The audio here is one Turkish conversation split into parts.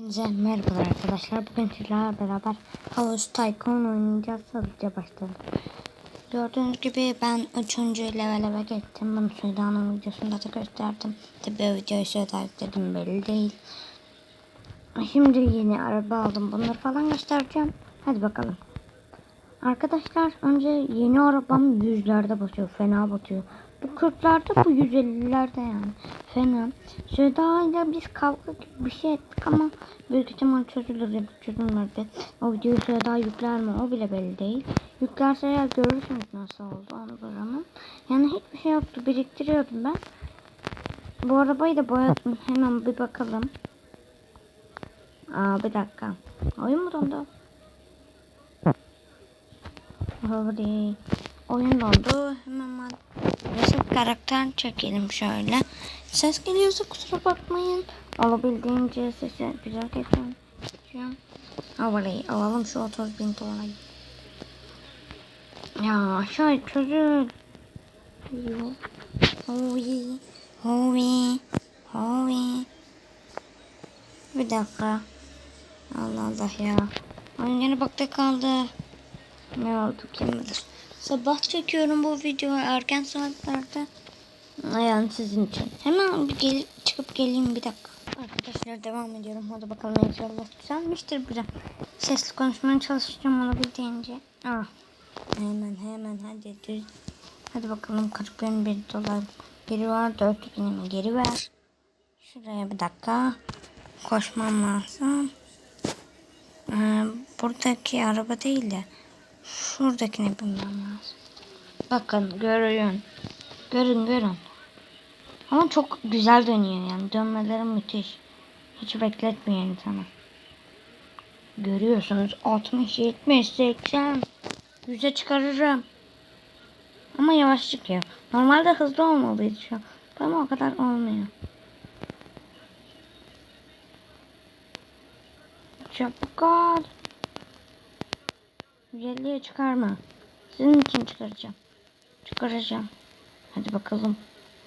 Hepinize merhabalar arkadaşlar. Bugün sizlerle beraber Havuz Tycoon oynayacağız. Hızlıca başlayalım. Gördüğünüz gibi ben 3. level'e geçtim. Bunu Sudan'ın videosunda da gösterdim. Tabi o videoyu dedim belli değil. Şimdi yeni araba aldım. Bunları falan göstereceğim. Hadi bakalım. Arkadaşlar önce yeni arabam yüzlerde basıyor. Fena batıyor. Bu 40'larda bu 150'lerde yani. Fena. Seda ile biz kavga gibi bir şey ettik ama büyük ihtimal çözülür ya çözülmedi. O videoyu Seda yükler mi o bile belli değil. Yüklerse eğer görürsünüz nasıl oldu onu buranın. Yani hiçbir şey yoktu biriktiriyordum ben. Bu arabayı da boyadım. Hemen bir bakalım. Aa bir dakika. Oyun mu dondu? Hadi. Oyun dondu. Hemen resim karakter çekelim şöyle. Ses geliyorsa kusura bakmayın. Olabildiğince sesi güzel geçeceğim. Havayı alalım şu 30 bin dolayı. Ya şey çözül. Hovi. Hovi. Hovi. Bir dakika. Allah Allah ya. Oyun yine bakta kaldı. Ne oldu kim bilir. Sabah çekiyorum bu videoyu erken saatlerde. Yani sizin için. Hemen bir gel çıkıp geleyim bir dakika. Arkadaşlar devam ediyorum. Hadi bakalım inşallah güzelmiştir bize. Sesli konuşmaya çalışacağım olabildiğince. Ah. Hemen hemen hadi düz. Hadi bakalım 40 bin bir dolar. Biri var 4 binimi geri ver. Şuraya bir dakika. Koşmam lazım. Ee, buradaki araba değil de şuradakini bulmam lazım. Bakın görün. Görün görün. Ama çok güzel dönüyor yani. Dönmeleri müthiş. Hiç bekletmiyor insanı. Görüyorsunuz 60, 70, 80. 100'e çıkarırım. Ama yavaş çıkıyor. Normalde hızlı olmalıydı şu an. Ama o kadar olmuyor. Çabuk ol. 150'ye çıkarma. Sizin için çıkaracağım. Çıkaracağım. Hadi bakalım.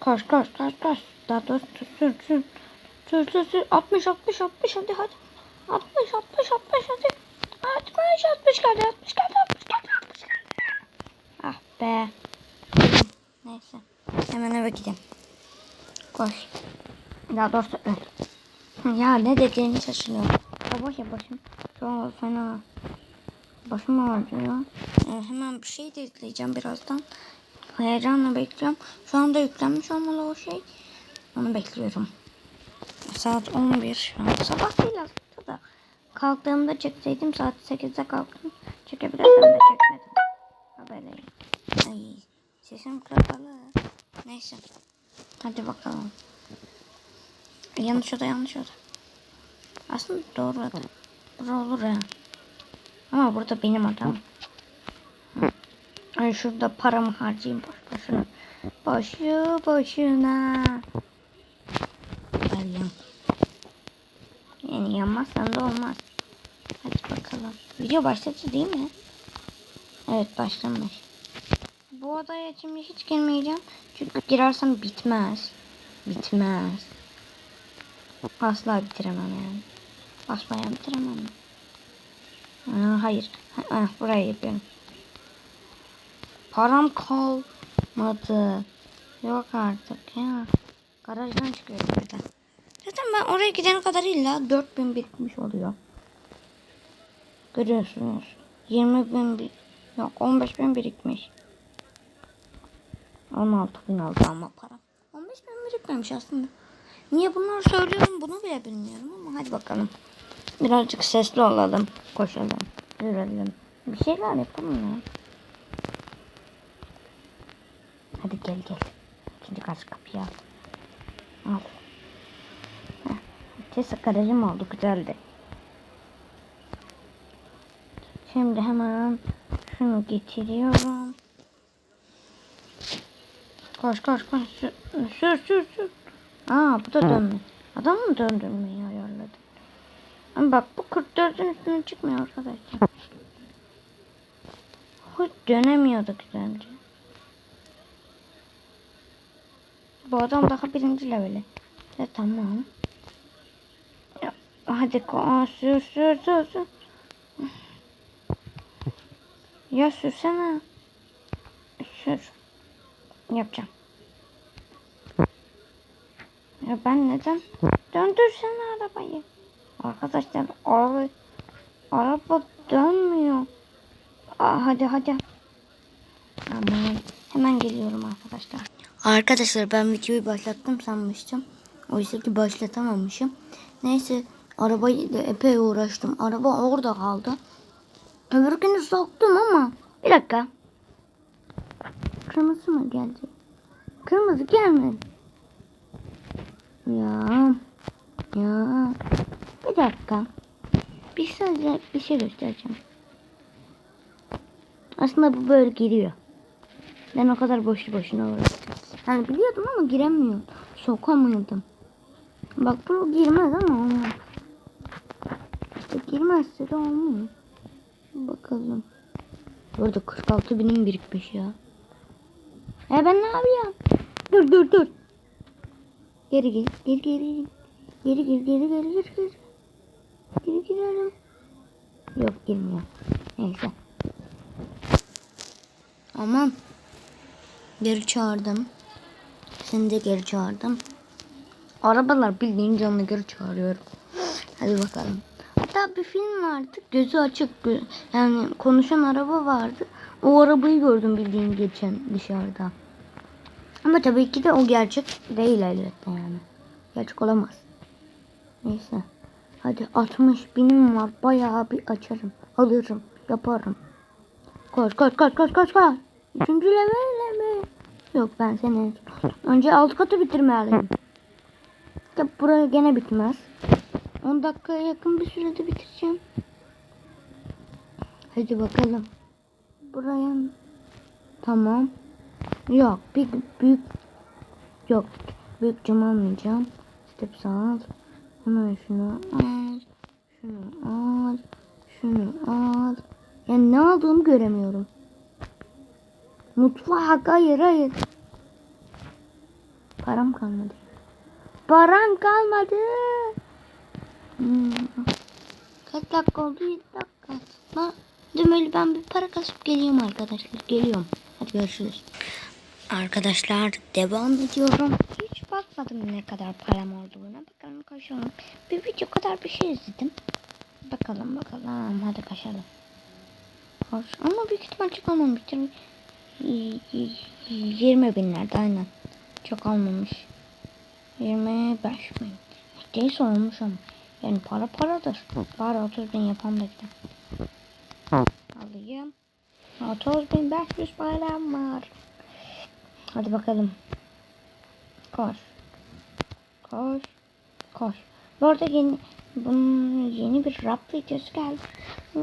Koş koş koş koş. Daha doğrusu sür sür. Sür sür sür. 60 60 60 hadi hadi. 60 60 60 hadi. 60 60 geldi 60 geldi 60 geldi 60 geldi. Ah be. Neyse. Hemen eve gideyim. Koş. Daha doğrusu öl. Ya ne dediğini şaşırıyorum. Sabah ya başım. Şu an fena. Başım ağrıyor. Ee, hemen bir şey de izleyeceğim birazdan. Heyecanla bekliyorum. Şu anda yüklenmiş olmalı o şey. Onu bekliyorum. Saat 11 şu an. Sabah değil aslında da. Kalktığımda çekseydim saat 8'de kalktım. Çekebilirdim de çekmedim. Haberleyim. Ay sesim kapalı. Neyse. Hadi bakalım. Yanlış oda yanlış oda. Aslında doğru oda. Bura olur ya. Ama burada benim adam. Ay şurada paramı harcayayım boş boşuna. Boşu boşuna. Alayım. Yani yanmazsan da olmaz. Hadi bakalım. Video başladı değil mi? Evet başlamış. Bu odaya şimdi hiç girmeyeceğim. Çünkü girersem bitmez. Bitmez. Asla bitiremem yani. Basmaya bitiremem. Aa, hayır. Ha, burayı yapıyorum. Param kalmadı. Yok artık ya. Garajdan çıkıyorum birden. Zaten ben oraya gidene kadar illa 4000 birikmiş oluyor. Görüyorsunuz. 20 bin bir... Yok 15 bin birikmiş. 16 bin oldu ama para. 15 bin birikmemiş aslında. Niye bunları söylüyorum bunu bile bilmiyorum ama hadi bakalım. Birazcık sesli olalım. Koşalım. Yürüyelim. Bir şeyler yapalım ya. Hadi gel gel. İkinci karşı kapıyı al. Al. Heh. Oldu. Güzeldi. Şimdi hemen şunu getiriyorum. Koş koş koş. Sür sür sür. Aa bu da dönme. Adam mı döndürmeyi ayarladı? Ama bak bu 44'ün üstüne çıkmıyor arkadaşlar. Hiç dönemiyordu güzelce. Bu adam daha birinci leveli. E tamam. Ya. Hadi ko sür sür sür sür. Ya sürsene. Sür. Yapacağım. Ya ben neden? Döndürsene arabayı. Arkadaşlar araba araba dönmüyor. Aa, hadi hadi. Aman hemen geliyorum arkadaşlar. Arkadaşlar ben videoyu başlattım sanmıştım. Oysa ki başlatamamışım. Neyse arabayı da epey uğraştım. Araba orada kaldı. Öbürkünü soktum ama. Bir dakika. Kırmızı mı geldi? Kırmızı gelmedi. Ya. Ya. Bir dakika. Bir sadece bir şey göstereceğim. Aslında bu böyle giriyor. Ben o kadar boşu boşuna uğraştım. Yani biliyordum ama giremiyordum. Sokamıyordum. Bak bu girmez ama olmaz. Girmezse de olmuyor. Bakalım. Burada 46 binim birikmiş ya. E ben ne yapıyorum? Dur dur dur. Geri gel. Geri geri. Geri geri geri geri geri geri. Geri girelim. Yok girmiyor. Neyse. Aman. Geri çağırdım. Seni de geri çağırdım. Arabalar bildiğin canını geri çağırıyorum. Hadi bakalım. Hatta bir film vardı. Gözü açık. Yani konuşan araba vardı. O arabayı gördüm bildiğin geçen dışarıda. Ama tabii ki de o gerçek değil elbette yani. Gerçek olamaz. Neyse. Hadi 60 binim var. Bayağı bir açarım. Alırım. Yaparım. Koş koş koş koş koş koş. Üçüncü level mi? Yok ben seni önce alt katı bitirmeliyim. Tabi buraya gene bitmez. 10 dakikaya yakın bir sürede bitireceğim. Hadi bakalım. Buraya tamam. Yok bir büyük yok büyük cam almayacağım. Step al. Hemen şunu al. Şunu al. Şunu al. Yani ne aldığımı göremiyorum. Mutfak hayır hayır. Param kalmadı. Param kalmadı. Hmm. Kaç dakika oldu? 7 dakika. Ben, Dümeli ben bir para kasıp geliyorum arkadaşlar. Geliyorum. Hadi görüşürüz. Arkadaşlar devam ediyorum. Bakmadım ne kadar param olduğuna. Bakalım koşalım. Bir video kadar bir şey izledim. Bakalım bakalım. Hadi koşalım. Koş. Ama büyük ihtimal çok olmamıştır. Y- y- 20 binlerde aynen. Çok olmamış. 25 bin. Değilse olmuş ama. Yani para paradır. Bari 30 bin yapalım da gidelim. Alayım. 30 bin 500 param var. Hadi bakalım. Koş. Koş. Koş. Bu arada yeni, bunun yeni bir rap videosu geldi.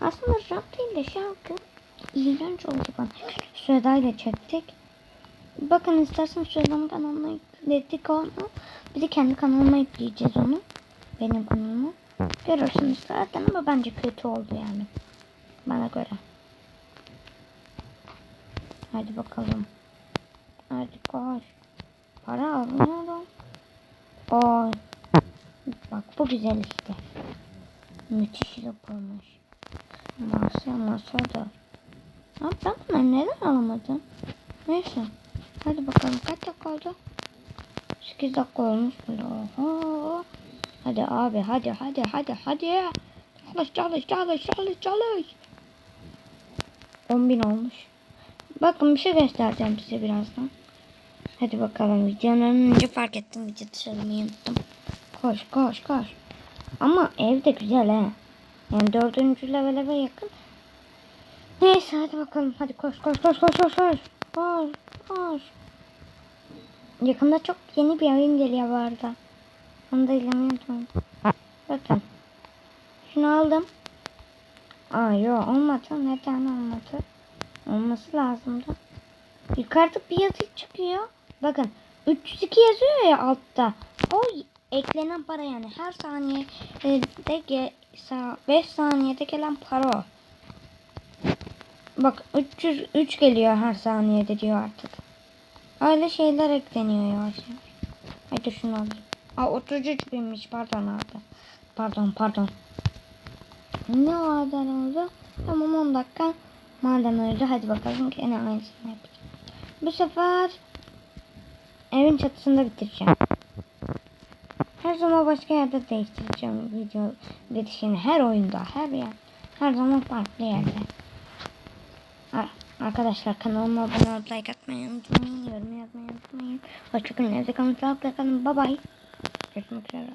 Aslında rap değil de şarkı iğrenç oldu bana. Süheda ile çektik. Bakın istersen Süheda'nın kanalına yükledik onu. Bir de kendi kanalıma yükleyeceğiz onu. Benim kanalıma. Görürsünüz zaten ama bence kötü oldu yani. Bana göre. Hadi bakalım. Hadi koş. Para alıyorum. Oy. Bak bu güzel işte. Müthiş yapılmış. Masa masa da. Abi ben bunları neden alamadım? Neyse. Hadi bakalım kaç dakika oldu? 8 dakika olmuş bile. Hadi abi hadi hadi hadi hadi. Çalış çalış çalış çalış çalış. 10 bin olmuş. Bakın bir şey göstereceğim size birazdan. Hadi bakalım videonun önce fark ettim video dışarımayı unuttum. Koş koş koş. Ama ev de güzel he. Yani dördüncü levele yakın. Neyse hadi bakalım. Hadi koş koş koş koş koş koş. Koş koş. Yakında çok yeni bir oyun geliyor bu arada. Onu da izlemeyi. Bakın. Şunu aldım. Aa yok olmadı. Neden olmadı? Olması lazımdı. Yukarıda bir yazı çıkıyor. Bakın 302 yazıyor ya altta. O eklenen para yani. Her saniyede ge, 5 saniyede gelen para o. Bak 303 geliyor her saniyede diyor artık. Öyle şeyler ekleniyor yavaş yavaş. Hadi şunu alayım. Aa 33 binmiş pardon abi. Pardon pardon. Ne vardı aramızda? Tamam 10 dakika maden öldü. Hadi bakalım ki en aynısını yapacağım. Bu sefer evin çatısında bitireceğim. Her zaman başka yerde değiştireceğim video bitişini. Her oyunda, her yer. Her zaman farklı yerde. Ar- Arkadaşlar kanalıma abone olup like atmayı unutmayın. Yorum yazmayı unutmayın. Hoşçakalın. Evde kalın. Sağlıkla kalın. Bye bye. Görüşmek üzere.